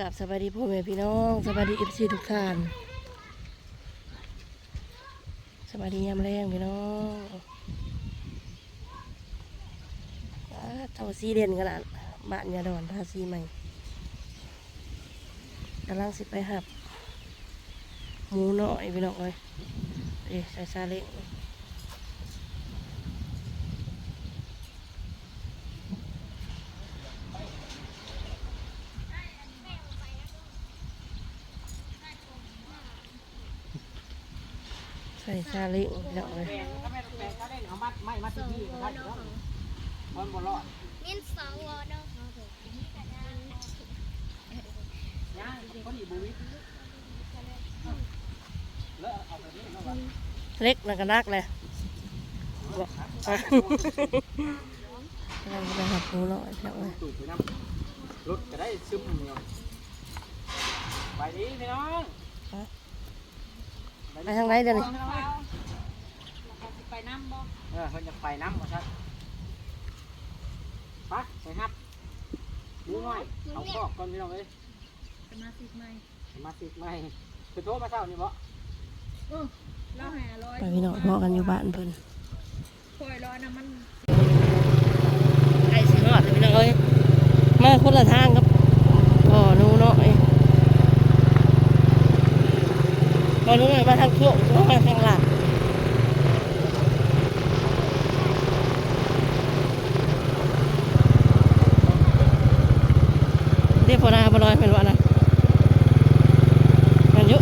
กับสวัสดีพ่อแม่พี่น้องสวัสดีเอฟซีทุกท่านสวัสดียามแรงพี่น้องเท่าซีเด่นขนาดบ้านยาดอนทาซีใหม่กำลังสิไปหับหมูน้อยพี่น้องเลยเอ๊ะใส่ซาเล้ง ส่ซาล้งพี่น้องเลยถ้าไม่แปลงเขาได้เอามัดไม่มัดที่นี่มัดอยู่แล้วมันบ่รอดมินสองวอเนาะย่างคนอีบุวิแล้วเอาแบบนี้เนาะเล็กนักนักเลยบอกอะกำลังจะไปหับหมูน้อยพี่น้องเลยรถก็ได้ซึมเนาะไปดีพี่น้อง ไปทางไหนเดี๋ยวนี้ไปน้ำบ่เออเพิ่นจะไปน้ำมาชัดปะไปฮับดูหน่อยเอาคอกก่อนพี่น้องเอ้ยสมาชิกใหม่มาสิไม่คือโทรมาเช้านี่บ่เล่าให้ร้อยไปพี่น้องพอกันอยู่บ้านเพิ่นคอยร้อยนะมันไอ้สิฮอดเลยพี่น้องเอ้ยมาคนละทางครับพ่อหนูน้อย พ่อหนูน้อยมาทางช่วงช่วมาทางหลังเรียวพอนาบลอน้อยเป็นว่านะมันอยุ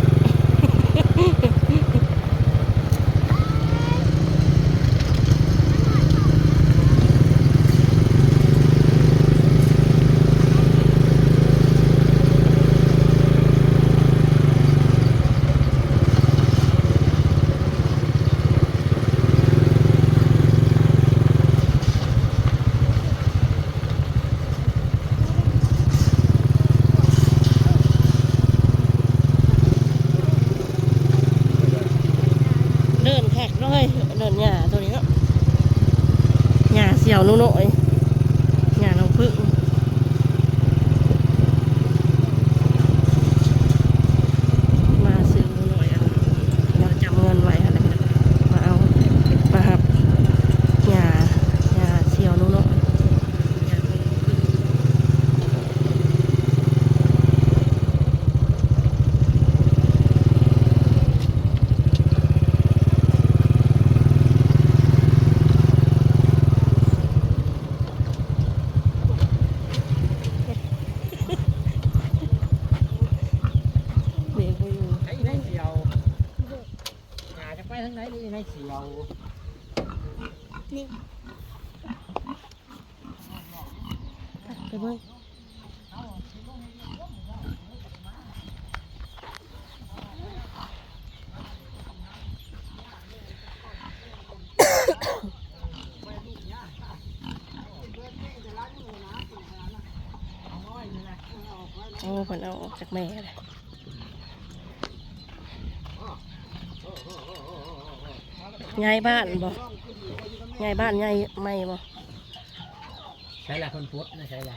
เดินแขกด้วยเดินหญ้าตัวนี้เนาะหญ้าเสี่ยวนุ่นอยหญ้าน้องพึ่งมาซื้อนุ่นอยอันเราจำเงินไว้อะไรมาเอามาหับหญ้าหญ้าเสี่ยวนุ่นอยหญ้าน้องพึ่ง เบรกไม่อยู่ ไอ้ในเสียวหาจะไปทางไหนดีใน เสียวนี่ไปเบิ่งโอ้ผนเอาออกจากแม่เลย ยายบ้านบ่ยายบ้านยายไม่บ่ใช่ละคนพุทธนะใช่ละ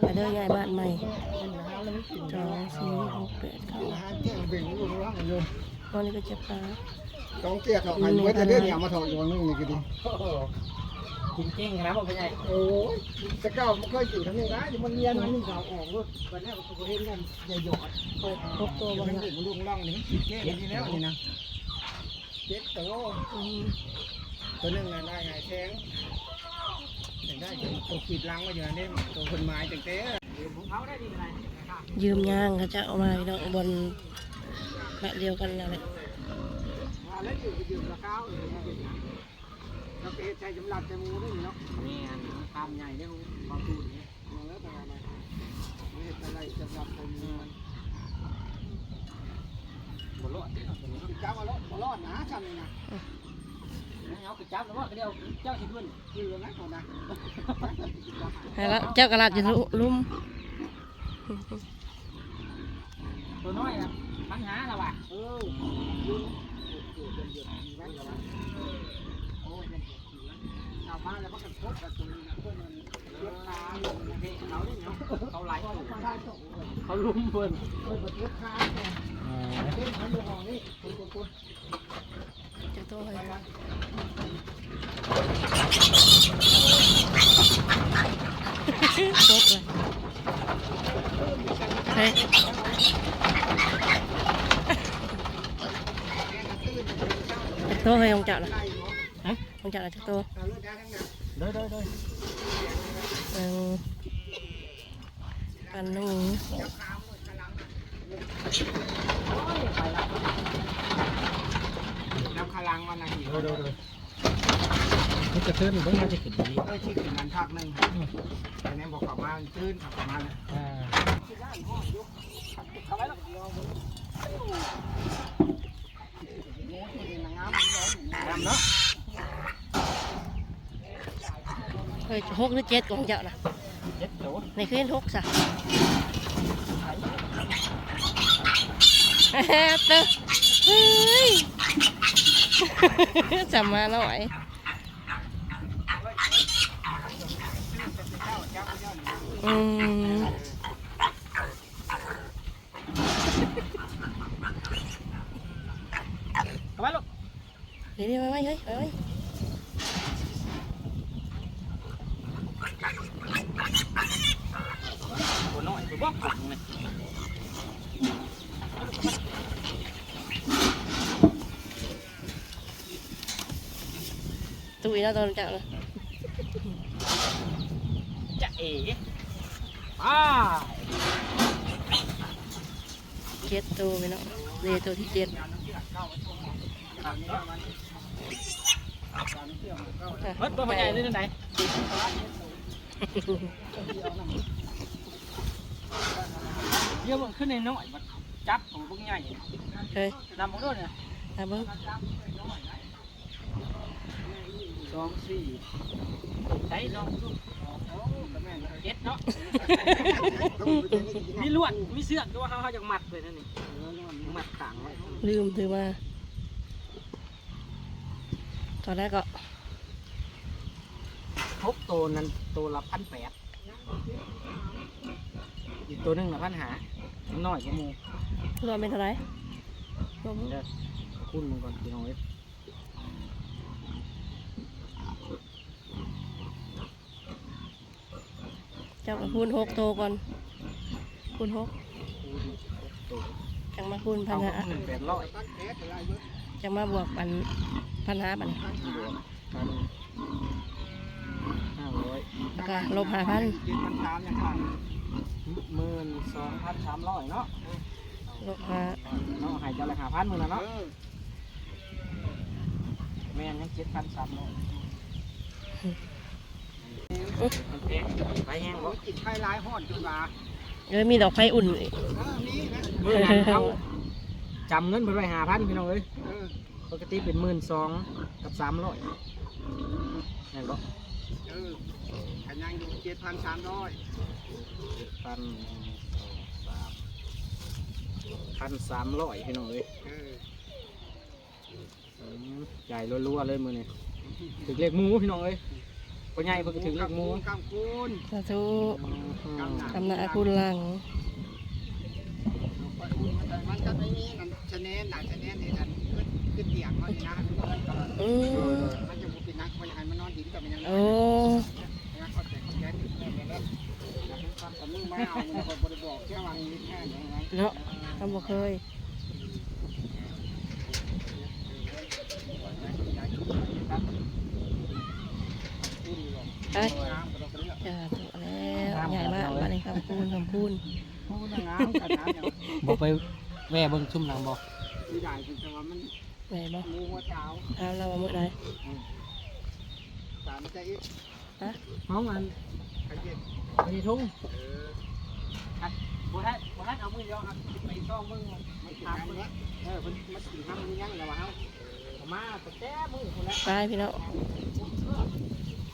ไปเด้อยายบ้านใหม่สองสี่หกแปดเก้าตอนนี้ก็จะปลาต้องเกลียดออกไปเมื่อจะเดินเนี่ยมาถอดอยู่นึงนี่ก็ดี จริงจริงๆนะผมเป็นไงโอ้ยจะเก้ามันเคยอยู่ทั้งนี้นะมันเรียนมันนี่เราออกรถวันนี้เราเห็นกันใหญ่หยอดเปิดครบตัวมันถึงลุงล่องนี่เจ๊ดีแล้วนี่นะเจ๊ตัวตัวนึงได้ไงแข้งอย่างได้ตัวขีดลังมาอยู่นี่ตัวคนไม้จังเต้อยืมย่างเขาจะเอามาพี่น้องบนแบะเดียวกันนั่นแหละมาแล้วอยู่ยู่ละเก้าเราเตะ ใจจำหลัดใจมูด้วยเนาะนี่ตามใหญ่ได้ความตูนมาแล้วแต่อะไรไม่เห็นอะไรจำหลัดใจมูมันบ่รอดจ้ามาลอดมาลอดนะฉันนี่นะเอาไปจับแล้วว่าเดียวเจ้าสิขึ้นคือนะคนนะให้ละเจ้ากระลาดจะลุ่มตัวน้อยนะปัญหาละว่ะเออยืน เกิดเดือดเดือดมีแว่นกับโอ้ยเอามาแล้วมันกระทบกับตรงนี้นะเพื่อนมันเลือดตาอยู่นะพี่ เขาเนี่ยเนาะเขาไล่เขาลุมเพิ่น เปิดประตูค้างเนี่ยเล่นเขาอยู่ห้องนี้คุณคุณคุณ จะโตให้ครบเลยเฮ้ยจะโตให้ของเจ้าล่ะ ไล่เ นาะของเจ้าล่ะจะโตเอารถได้ทั้งนั้นเด้อเด้อเด้อเออปันหนูจะค้างหมดกำลังน่ะน้ำคาลังมันอะไรอีกเด้อเด้อเด้อนี่จะเทินเบิ่งมาจะขึ้นดีเออที่ขึ้นนั้นภาคหนึ่งแต่ในบอกเขามามันตื้นเขาประมาณนั้นอ่าเขาไว้แล้วโน้ตนี่นางงามมันร้อนอยู่นะเนาะ เฮ้ ยหกหรือเจ็ดของเจ้าล่ะเจ็ดโตในคืนหกสะเตอเฮ้ยจำมาหน่อยอืมเอาไว้ลูกเดี๋ยวๆไปไว้เฮ้ยไปไว้ ตัวน้อยตัวบ่ขังเลยตุ้ยแล้วตอนเจ้าน่ะจะ เอ๋อ่าเจ็ดตัวไปเนาะเดี๋ยวตัวที่เจ็ดอะเฮ้ยตัวใหญ่ได้ไหนเยอะมันขึ้นในน้อยมันจับของพวกใหญ่เฮ้ยนำมาด้วยเนี่ยตาเบิ้งสองสี่ใช้น้องเจ็ดเนาะมีลวดมีเสือกด้วยเขาเขาจะมัดเลยนั่นนี่มัดต่างไว้ลืมถือมาตอนแรกก็ ทุกตัวนั้นตัวละพันแปดอีกตัวหนึงละพันหาน้อยกว่าหมูรวมเป็นเท่าไหร่รวมเดี๋ยวคุณมึงก่อนพี่น้องเอ้ยเจ้าก็คูณหกตัวก่อนคูณหกตัวจังมาคูณพัเอานหาหนึ่งแปดร้อยตั้งแก๊สอะไรเยอะจังมาบวกปันพันหาปันพันห้าร้อย แล้วก็ลบห้าพันยืนมันตามอย่างข้างหมื่นสองพันสามร้อยเนาะลบห้าเนาะหายใจละห้าพันหมื่นละเอเนาะอแม่นยังเจ็ดพันสามร้อยมันแพงไปแห้งเขาบ่กินไข่ลายห่อนจุฬาเอ้ยมีดอกไฟอุ่นอีกเออนี่นะเมื่อนั้นเขาจำเงินไปไว้ห้าพันพี่น้องเอ้ยเออปกติเป็นหมื่นสองกับสามร้อยนั่นก็ เออขันยังอยู่เจ็ดพันสามร้อยพันสามพันสามร้อยพี่น้องเอ้ยเอออืมใหญ่รัวๆเลยมือนี่ถึงเลขหมูพี่น้องเอ้ยปัญญาเพิ่งถึงเลขหมูกำคูณสาธุอืมกำนาคุณลังมันจะไม่มีนั่นชะแนนหลายชะแนนนี่นั่นขึ้นขึ้นเตียงเขานี่นะอืมมันจะบุเป็ นักมันยังไงมันอนหินกับมันยังไงโอ้นะเขาแต่เขาแก้ติดแค่นี้แหละแต่มึงไม่เอามึงคนบริบอกแค่วางนิดแค่นี้ไงเนาะทำบ่เคยไปจ้าถูกแล้วใหญ่มากมาเลยคำพูนคำพูนพูนนะเนี่ยบอกไปแว่เบิ่งชุ่มหลังบอกได้คือแต่ว่ามันใหญ่บ่งูหัวเจ้าเอาเรามาเมื่อไหร่ สามใจอีกห้องอันขยันมีทุ่งเออบัวทัดบัวทัดเอามือเดียวครับไปช่องมึงไม่กินน้ำเนี้ยเออมันมันกินน้ำมันยังแต่ว่าเขาเอามาแต่แต้มือคนละไปพี่น้อง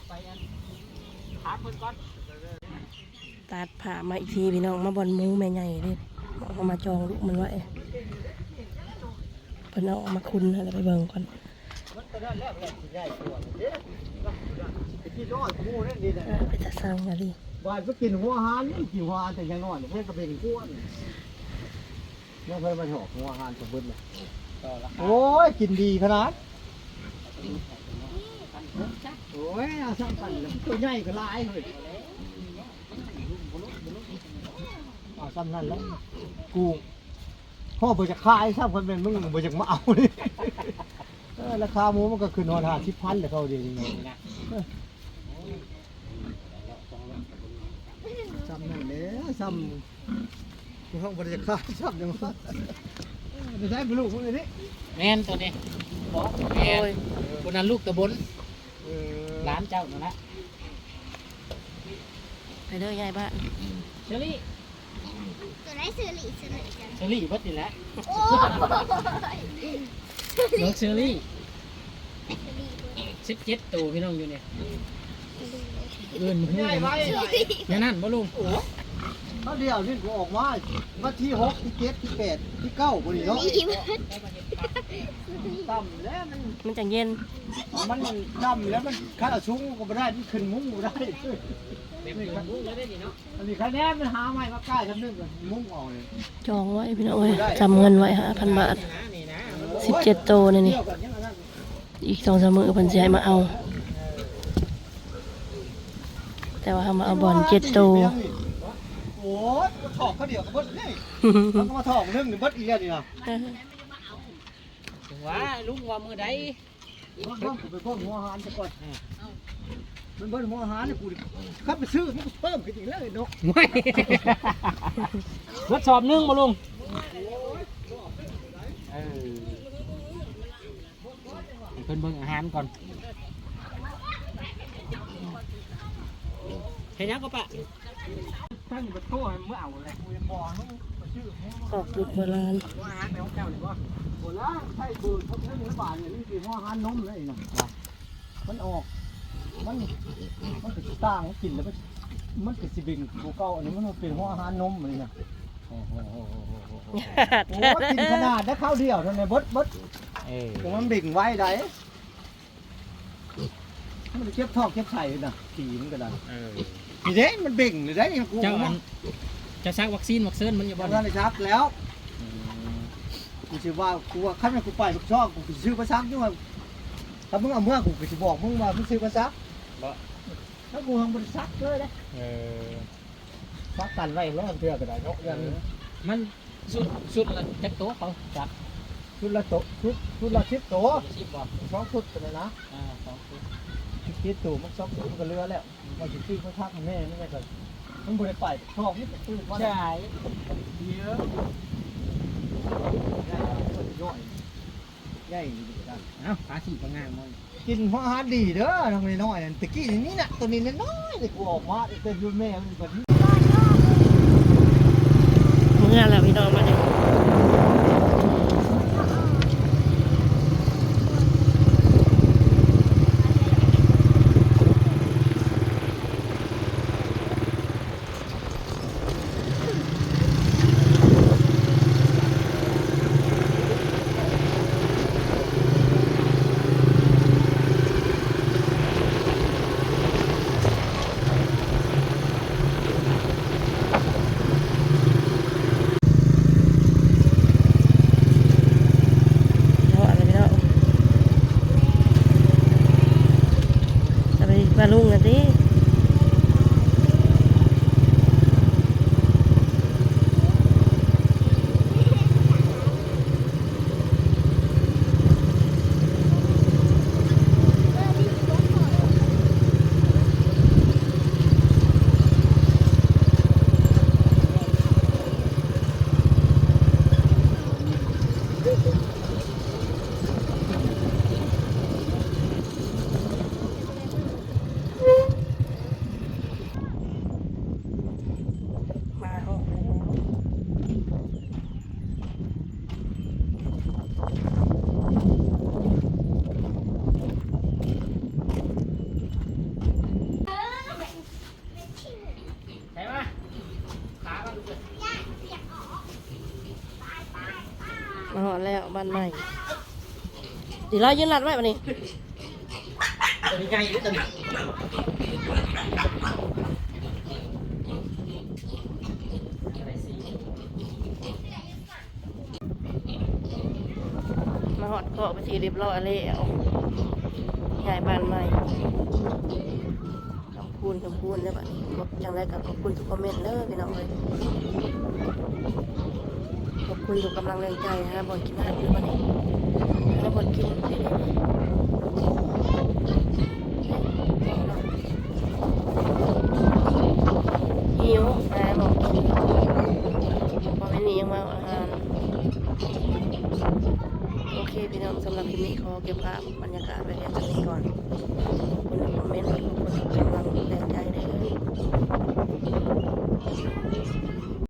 ไปอันถามเพิ่นก่อนตัดผ่ามาอีกทีพี่น้องมาบอลหมูแม่ใหญ่เลยเอามาจองลูกมันไว้เพิ่นเอาออกมาคุณอะไรไปเบิ่งก่อน มันตอนนั้นแล้วแหละใหญ่กว่าเด้อกินน้อยกูนั่นดีเลยเออไปจะสร้างมาดิบ้านก็กินหัวหานกินหัวหานแต่ยังน้อยเพื่อนก็เป็นก้วนยังเพิ่นมาถอกหัวหานสมบูรณ์เลยโอ้ยกินดีขนาดโอ้ยเอาซ้ำกันแล้วตัวใหญ่ก็หลายเลยเอาซ้ำนั่นแล้วกูพ่อบ่จะขายซ้ำคนเป็นมึงบ่จะมาเอาดิเอ อราคาหมูมันก็ขึ้นหอดหาสิบพันเลยเขาเดียวนี้นะซ้ำนั่นแหละซ้ำกูห้องบริจาคซ้ำยังวะไม่ใช่เป็นลูกมึงเลยนี่แม่นตัวนี้บอกแม่นคนนั้นลูกตะบนร้านเจ้านั่นละไปเด้อยายบ้าเชอรี่ตัวได้ซื้อหลีซื้อหลีกันเชอรี่เบิดนี่แหละโอ้น้องเชอรี่ สิบเจ็ดตัวพี่น้องอยู่เนี่ยเอื่นหูใหญ่เลยไว้แม่นั่นบ่ลุงโอ้เขาเดียวนี่กูออกมาวันที่หกที่เจ็ดที่แปดที่เก้าคนนี้เนาะต่ำแล้วมันมันจะเย็น มันต่ำแล้วมันข้าซุ้งก็ไม่ได้มันขึ้นมุ้งก็ได้เต็มตัวหูเลยได้นี่เนาะอันนี้คะแนนมันหาไม่มาใกล้ทำนึงกันมุ้งออกเลยจองไว้พี่น้องเอ้ยจำเงินไว้ห้าพันบาทนี่นะนี่นะสิบเจ็ดโตนี่นี่ อีกสองสามมือเพิ่นสิให้มาเอา แต่ว่าเขามาเอาบอลเจ็ดโตโอ้ยมาถอกเขาเดียวกับเบิดนี่เขาก็มาถอกนึงเบิดอีกแล้วนี่นะว่าลุงว่ามือใดเพิ่มเพิ่มไปเพิ่มหัวอาหารจะก่อนมันเบิ้ลหัวอาหารเนี่ยกูดิขับไปซื้อมันก็เพิ่มขึ้นอีกแล้วไอ้นกไม่ทดสอบหนึ่งมาลุงเออให้เพิ่นเบิ่งอาหารก่อนเห็นยังก็ปะตั้งประตูให้เมื่อเอาเลยกูยังบอกให้มาซื้อหัวออกจุดโบราณว่าอาหารในของเจ้าหรือว่าโบราณใช่เบิร์เขาเพิ่งระบาดเนี่ยนี่คือหัวอาหารนมเลยนะมันออกมันมันก็สิต่างกินแล้วมันมันก็สิเบ่งกูเก่าอันนี้มันเป็นหัวอาหารนมเลยนะโอ้โหโอ้โหโอ้โหโอ้โหกินขนาดได้ข้าวเดียวเท่านั้นเบิดเบิด เออแต่มันเบ่งไว้ได้มันจะเก็บทองเก็บไข่น่ะขี่มันก็ได้เออพี่เด้มันเบ่งเลยได้ยังกูเจ้าอันจะซักวัคซีนวัคซีนมันอย่าบ่บอลนนั่นเลยครับแล้วกูจะว่ากูว่าขั้นกูไปกูชอบกูซื้อมาซักด้วยถ้ามึงเอาเมื่อกูก็จะบอกมึงว่ามึงซื้อมาซักถ้ากูทำบริษัทเลยนะเออซักกันไว้แล้วเพื่อก็ได้เนาะอย่างนี้มันสุดสุดละจักโต๊ะเขาจัก ชุดละโตชุดชุดละชิปโตสิบบ่สองชุดกันเลยนะอ่าสองชุดชุดชิปโตมันสองชุดมันก็เรือแล้วมันจะซื้อมาซักแม่ไม่ได้ก็มึงบริไปชอบนี่ซื้อมาใช่เยอะย่อยใหญ่ดีกันเอ้าขาขี่ก็งามมั้งกินหัวอาหารดีเด้อทำไมน้อยนั่นตะกี้นี่น่ะตัวนี้น้อยๆเลยกูออกมาเป็นยูแม่มันแบบนี้เมื่อแล้วพี่น้องมาเนี่ย มาหอดแล้วบ้านใหม่ดีเรายืนรัดไว้วันนี้มาหอดเกาะไปสีเรียบร้อยแล้วใหญ่บ้านใหม่ขอบคุณขอบคุณแล้วบัดนจังไรกับขอบคุณทุกคอมเมนต์เด้อพี่น้องเลย คุณทุกกำลังแรงใจนะบอลกินอาหารด้วยบัดนี้แล้วบอลกินเดี๋ยวๆหิวนะบอกกินพอไม่นี้ยังมาอาหารโอเคพี่น้องสำหรับคลิปนี้ขอเก็บภาพบรรยากาศไว้แค่นี้ก่อน